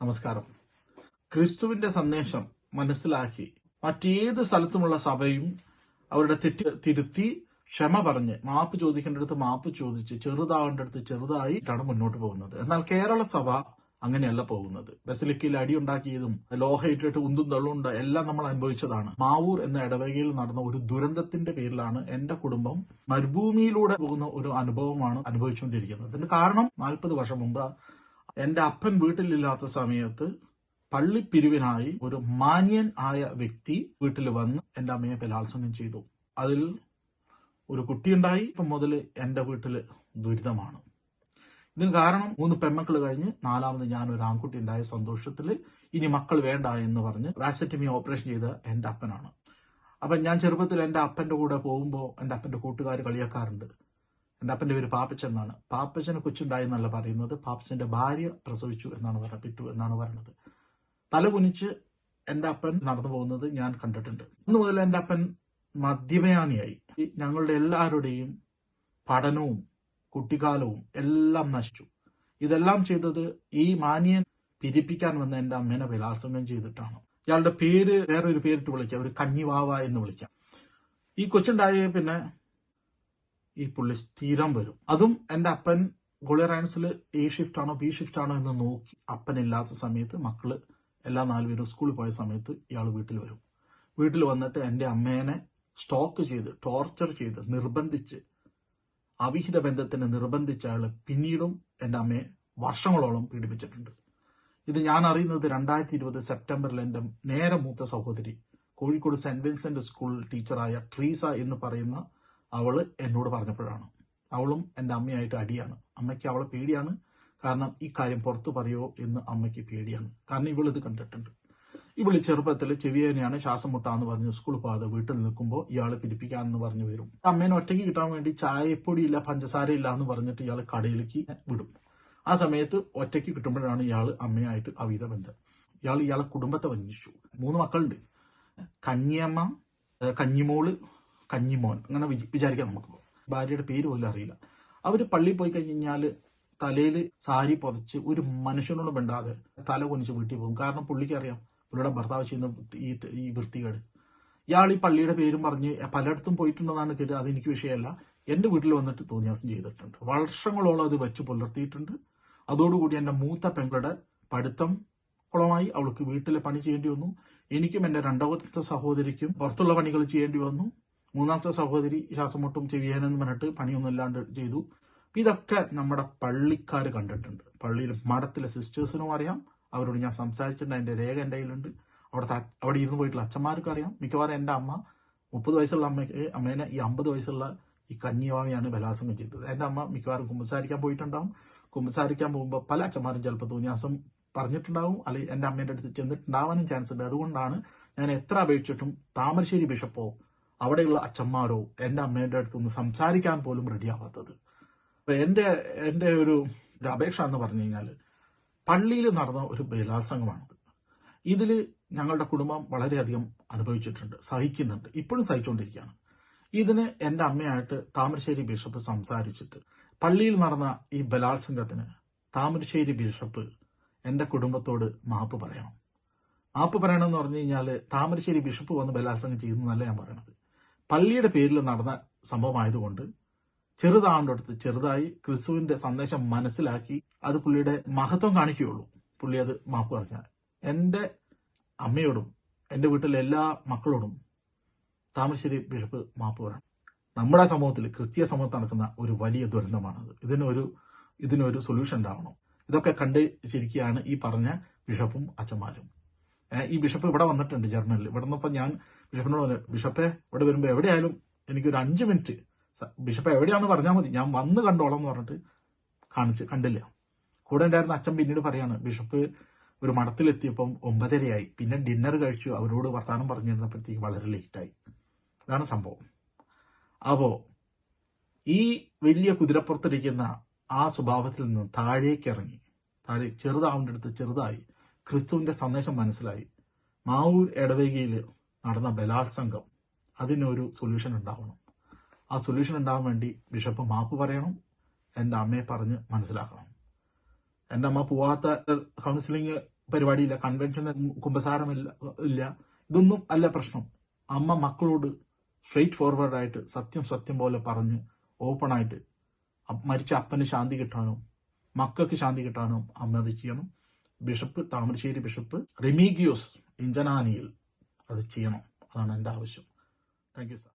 നമസ്കാരം. ക്രിസ്തുവിന്റെ സന്ദേശം മനസ്സിലാക്കി മറ്റേത് സ്ഥലത്തുമുള്ള സഭയും അവരുടെ തെറ്റ് തിരുത്തി ക്ഷമ പറഞ്ഞ് മാപ്പ് ചോദിക്കേണ്ടടുത്ത് മാപ്പ് ചോദിച്ച് ചെറുതാവേണ്ടടുത്ത് ചെറുതായിട്ടാണ് മുന്നോട്ട് പോകുന്നത്. എന്നാൽ കേരള സഭ അങ്ങനെയല്ല പോകുന്നത്. ബസലിക്കയിൽ അടിയുണ്ടാക്കിയതും ലോഹയിട്ടിട്ട് ഉന്തും തള്ളുണ്ട് എല്ലാം നമ്മൾ അനുഭവിച്ചതാണ്. മാവൂർ എന്ന ഇടവകയിൽ നടന്ന ഒരു ദുരന്തത്തിന്റെ പേരിലാണ് എന്റെ കുടുംബം മരുഭൂമിയിലൂടെ പോകുന്ന ഒരു അനുഭവമാണ് അനുഭവിച്ചുകൊണ്ടിരിക്കുന്നത്. അതിന് കാരണം നാൽപ്പത് വർഷം മുമ്പ് എന്റെ അപ്പൻ വീട്ടിലില്ലാത്ത സമയത്ത് പള്ളിപ്പിരിവിനായി ഒരു മാന്യൻ ആയ വ്യക്തി വീട്ടിൽ വന്ന് എന്റെ അമ്മയെ ബലാത്സംഗം ചെയ്തു. അതിൽ ഒരു കുട്ടിയുണ്ടായി. ഇപ്പം മുതൽ എന്റെ വീട്ടിൽ ദുരിതമാണ്. ഇതിന് കാരണം മൂന്ന് പെമ്മക്കൾ കഴിഞ്ഞ് നാലാമത് ഞാൻ ഒരു ആൺകുട്ടി ഉണ്ടായ സന്തോഷത്തിൽ ഇനി മക്കൾ വേണ്ട എന്ന് പറഞ്ഞ് വാസറ്റമി ഓപ്പറേഷൻ ചെയ്ത എന്റെ അപ്പനാണ്. അപ്പൊ ഞാൻ ചെറുപ്പത്തിൽ എന്റെ അപ്പന്റെ കൂടെ പോകുമ്പോൾ എന്റെ അപ്പന്റെ കൂട്ടുകാർ കളിയാക്കാറുണ്ട്. എന്റെ അപ്പന്റെ പേര് പാപ്പച്ചൻ എന്നാണ് പാപ്പച്ചന് കൊച്ചുണ്ടായി എന്നല്ല പറയുന്നത്. പാപ്പച്ചന്റെ ഭാര്യ പ്രസവിച്ചു എന്നാണ് പറയുന്നത് പിറ്റു എന്നാണ് പറയുന്നത് തല കുനിച്ച് എന്റെ അപ്പൻ നടന്നു പോകുന്നത് ഞാൻ കണ്ടിട്ടുണ്ട്. അന്ന് മുതൽ എന്റെ അപ്പൻ മദ്യപയാനിയായി ഞങ്ങളുടെ എല്ലാവരുടെയും പഠനവും കുട്ടിക്കാലവും എല്ലാം നശിച്ചു. ഇതെല്ലാം ചെയ്തത് ഈ മാന്യൻ പിരിപ്പിക്കാൻ വന്ന എന്റെ അമ്മേനെ ബലാത്സംഗം ചെയ്തിട്ടാണ്. ഇയാളുടെ പേര് വേറൊരു പേരിട്ട് വിളിക്കാം. ഒരു കഞ്ഞിവാവ എന്ന് വിളിക്കാം. ഈ കൊച്ചുണ്ടായ പിന്നെ ഈ പുള്ളി സ്ഥിരം വരും. അതും എന്റെ അപ്പൻ ഗോളി റയൻസിൽ എ ഷിഫ്റ്റ് ആണോ ബി ഷിഫ്റ്റ് ആണോ എന്ന് നോക്കി അപ്പൻ ഇല്ലാത്ത സമയത്ത് മക്കൾ എല്ലാ നാലുപേരും സ്കൂളിൽ പോയ സമയത്ത് ഇയാൾ വീട്ടിൽ വരും. വീട്ടിൽ വന്നിട്ട് എന്റെ അമ്മേനെ സ്റ്റോക്ക് ചെയ്ത് ടോർച്ചർ ചെയ്ത് നിർബന്ധിച്ച് അവിഹിത ബന്ധത്തിന് നിർബന്ധിച്ച അയാൾ പിന്നീടും എന്റെ അമ്മയെ വർഷങ്ങളോളം പീഡിപ്പിച്ചിട്ടുണ്ട്. ഇത് ഞാൻ അറിയുന്നത് രണ്ടായിരത്തി ഇരുപത് സെപ്റ്റംബറിൽ എന്റെ നേരെ മൂത്ത സഹോദരി കോഴിക്കോട് സെന്റ് വിൻസെന്റ് സ്കൂൾ ടീച്ചറായ ട്രീസ എന്ന് പറയുന്ന അവൾ എന്നോട് പറഞ്ഞപ്പോഴാണ്. അവളും എന്റെ അമ്മയായിട്ട് അടിയാണ്. അമ്മയ്ക്ക് അവളെ പേടിയാണ്. കാരണം ഈ കാര്യം പുറത്തു പറയോ എന്ന് അമ്മയ്ക്ക് പേടിയാണ്. കാരണം ഇവൾ ഇത് കണ്ടിട്ടുണ്ട്. ഇവൾ ചെറുപ്പത്തിൽ ചെവിയേനെയാണ് ശ്വാസം മുട്ടാന്ന് പറഞ്ഞ് സ്കൂളിൽ പോകാതെ വീട്ടിൽ നിൽക്കുമ്പോൾ ഇയാളെ പിരിപ്പിക്കാമെന്ന് പറഞ്ഞു വരും. അമ്മേനെ ഒറ്റയ്ക്ക് കിട്ടാൻ വേണ്ടി ചായപ്പൊടിയില്ല പഞ്ചസാര ഇല്ല എന്ന് പറഞ്ഞിട്ട് ഇയാൾ കടയിലേക്ക് വിടും. ആ സമയത്ത് ഒറ്റയ്ക്ക് കിട്ടുമ്പോഴാണ് ഇയാൾ അമ്മയായിട്ട് അവിധ ബന്ധം. ഇയാൾ ഇയാളെ കുടുംബത്തെ വഞ്ചിച്ചു. മൂന്ന് മക്കളുണ്ട്. കഞ്ഞിയമ്മ കഞ്ഞിമോൾ കഞ്ഞിമോൻ അങ്ങനെ വിചി- വിചാരിക്കാം നമുക്ക്. ഭാര്യയുടെ പേര് പോലും അറിയില്ല. അവർ പള്ളിയിൽ പോയി കഴിഞ്ഞാൽ തലയിൽ സാരി പുതച്ച് ഒരു മനുഷ്യനോട് മിണ്ടാതെ തല കൊനിച്ച് വീട്ടിൽ പോകും. കാരണം പുള്ളിക്ക് അറിയാം പുള്ളിയുടെ ഭർത്താവ് ചെയ്യുന്ന ഈ ഈ വൃത്തികേട്. ഇയാൾ ഈ പള്ളിയുടെ പേരും പറഞ്ഞ് പലയിടത്തും പോയിട്ടുണ്ടെന്നാണ് കേട്ടത് അതെനിക്ക് വിഷയമല്ല. എന്റെ വീട്ടിൽ വന്നിട്ട് തോന്നിയാസം ചെയ്തിട്ടുണ്ട്. വർഷങ്ങളോളം അത് വെച്ച് പുലർത്തിയിട്ടുണ്ട്. അതോടുകൂടി എന്റെ മൂത്ത പെങ്ങളുടെ പഠിത്തം കുളമായി. അവൾക്ക് വീട്ടിലെ പണി ചെയ്യേണ്ടി വന്നു. എനിക്കും എന്റെ രണ്ടാമത്തെ സഹോദരിക്കും പുറത്തുള്ള പണികൾ ചെയ്യേണ്ടി വന്നു. മൂന്നാമത്തെ സഹോദരി ശ്വാസമുട്ടും ചെവിയാനെന്ന് പറഞ്ഞിട്ട് പണിയൊന്നും ഇല്ലാണ്ട് ചെയ്തു. ഇതൊക്കെ നമ്മുടെ പള്ളിക്കാർ കണ്ടിട്ടുണ്ട്. പള്ളിയിൽ മഠത്തിലെ സിസ്റ്റേഴ്സിനും അറിയാം. അവരോട് ഞാൻ സംസാരിച്ചിട്ടുണ്ട്. അതിന്റെ രേഖ എന്റെ കയ്യിലുണ്ട്. അവിടുത്തെ അവിടെ ഇരുന്ന് പോയിട്ടുള്ള അച്ഛന്മാർക്കും അറിയാം. മിക്കവാറും എന്റെ അമ്മ മുപ്പത് വയസ്സുള്ള അമ്മയ്ക്ക് അമ്മേനെ ഈ അമ്പത് വയസ്സുള്ള ഈ കന്യവാമിയാണ് ബലാത്സംഗം ചെയ്തത്. എന്റെ അമ്മ മിക്കവാറും കുമ്പസാരിക്കാൻ പോയിട്ടുണ്ടാവും. കുമ്പസാരിക്കാൻ പോകുമ്പോൾ പല അച്ഛന്മാരും ചിലപ്പോൾ തോന്നിയാസം പറഞ്ഞിട്ടുണ്ടാവും. അല്ലെങ്കിൽ എന്റെ അമ്മേന്റെ അടുത്ത് ചെന്നിട്ടുണ്ടാവാനും ചാൻസ് ഉണ്ട്. അതുകൊണ്ടാണ് ഞാൻ എത്ര അപേക്ഷിച്ചിട്ടും താമരശ്ശേരി ബിഷപ്പോ അവിടെയുള്ള അച്ഛന്മാരോ എന്റെ അമ്മേന്റെ അടുത്തൊന്ന് സംസാരിക്കാൻ പോലും റെഡിയാവാത്തത് അപ്പൊ എന്റെ എന്റെ ഒരു ഒരു അപേക്ഷ എന്ന് പറഞ്ഞു കഴിഞ്ഞാൽ പള്ളിയിൽ നടന്ന ഒരു ബലാത്സംഗമാണത്. ഇതിൽ ഞങ്ങളുടെ കുടുംബം വളരെയധികം അനുഭവിച്ചിട്ടുണ്ട് സഹിക്കുന്നുണ്ട് ഇപ്പോഴും സഹിച്ചുകൊണ്ടിരിക്കുകയാണ് ഇതിന് എന്റെ അമ്മയായിട്ട് താമരശ്ശേരി ബിഷപ്പ് സംസാരിച്ചിട്ട് പള്ളിയിൽ നടന്ന ഈ ബലാത്സംഗത്തിന് താമരശ്ശേരി ബിഷപ്പ് എന്റെ കുടുംബത്തോട് മാപ്പ് പറയണം. മാപ്പ് പറയണമെന്ന് പറഞ്ഞു കഴിഞ്ഞാൽ താമരശ്ശേരി ബിഷപ്പ് വന്ന് ബലാത്സംഗം ചെയ്യുന്നതല്ല ഞാൻ പറയണത്. പള്ളിയുടെ പേരിൽ നടന്ന സംഭവമായതുകൊണ്ട് ചെറുതാണ്ടടുത്ത് ചെറുതായി ക്രിസ്തുവിന്റെ സന്ദേശം മനസ്സിലാക്കി അത് പുള്ളിയുടെ മഹത്വം കാണിക്കുകയുള്ളൂ. പുള്ളി അത് മാപ്പ് പറഞ്ഞാൽ. എന്റെ അമ്മയോടും എന്റെ വീട്ടിലെ എല്ലാ മക്കളോടും താമരശ്ശേരി ബിഷപ്പ് മാപ്പ് പറയണം. നമ്മുടെ സമൂഹത്തിൽ ക്രിസ്തീയ സമൂഹത്തിൽ നടക്കുന്ന ഒരു വലിയ ദുരന്തമാണത്. ഇതിനൊരു ഇതിനൊരു സൊല്യൂഷൻ ഉണ്ടാവണം. ഇതൊക്കെ കണ്ട് ശരിക്കുകയാണ് ഈ പറഞ്ഞ ബിഷപ്പും അച്ഛന്മാരും. ഈ ബിഷപ്പ് ഇവിടെ വന്നിട്ടുണ്ട് ജർമ്മനിൽ ഇവിടെ നിന്നപ്പോൾ ഞാൻ ബിഷപ്പിനോട് പറഞ്ഞു ബിഷപ്പെ ഇവിടെ വരുമ്പോൾ എവിടെയായാലും എനിക്കൊരു അഞ്ച് മിനിറ്റ് ബിഷപ്പ് എവിടെയാണെന്ന് പറഞ്ഞാൽ മതി. ഞാൻ വന്ന് കണ്ടോളാം എന്ന് പറഞ്ഞിട്ട് കാണിച്ച് കണ്ടില്ല. കൂടെ ഉണ്ടായിരുന്ന അച്ഛൻ പിന്നീട് പറയാണ് ബിഷപ്പ് ഒരു മഠത്തിലെത്തിയപ്പം ഒമ്പതരയായി. പിന്നെ ഡിന്നർ കഴിച്ചു. അവരോട് വർത്തമാനം പറഞ്ഞിരുന്നപ്പോഴത്തേക്ക് വളരെ ലേറ്റായി. ഇതാണ് സംഭവം. അപ്പോൾ ഈ വലിയ കുതിരപ്പുറത്തിരിക്കുന്ന ആ സ്വഭാവത്തിൽ നിന്ന് താഴേക്ക് ഇറങ്ങി താഴെ ചെറുതാവേണ്ട അടുത്ത് ചെറുതായി ക്രിസ്തുവിന്റെ സന്ദേശം മനസ്സിലായി. മാവൂർ ഇടവകയിൽ നടന്ന ബലാത്സംഗം അതിനൊരു സൊല്യൂഷൻ ഉണ്ടാവണം. ആ സൊല്യൂഷൻ ഉണ്ടാവാൻ വേണ്ടി ബിഷപ്പ് മാപ്പ് പറയണം. എന്റെ അമ്മയെ പറഞ്ഞ് മനസ്സിലാക്കണം. എന്റെ അമ്മ പോവാത്ത കൗൺസിലിംഗ് പരിപാടിയില്ല കൺവെൻഷൻ കുമ്പസാരമില്ല ഇല്ല. ഇതൊന്നും അല്ല പ്രശ്നം. അമ്മ മക്കളോട് സ്ട്രെയിറ്റ് ഫോർവേഡ് ആയിട്ട് സത്യം സത്യം പോലെ പറഞ്ഞ് ഓപ്പൺ ആയിട്ട് മരിച്ച അപ്പന് ശാന്തി കിട്ടാനും മക്കൾക്ക് ശാന്തി കിട്ടാനും അമ്മ അത് ചെയ്യണം. ബിഷപ്പ് താമരശ്ശേരി ബിഷപ്പ് റെമീഗിയോസ് ഇഞ്ചനാനിയിൽ അത് ചെയ്യണം. അതാണ് എന്റെ ആവശ്യം. Thank you sir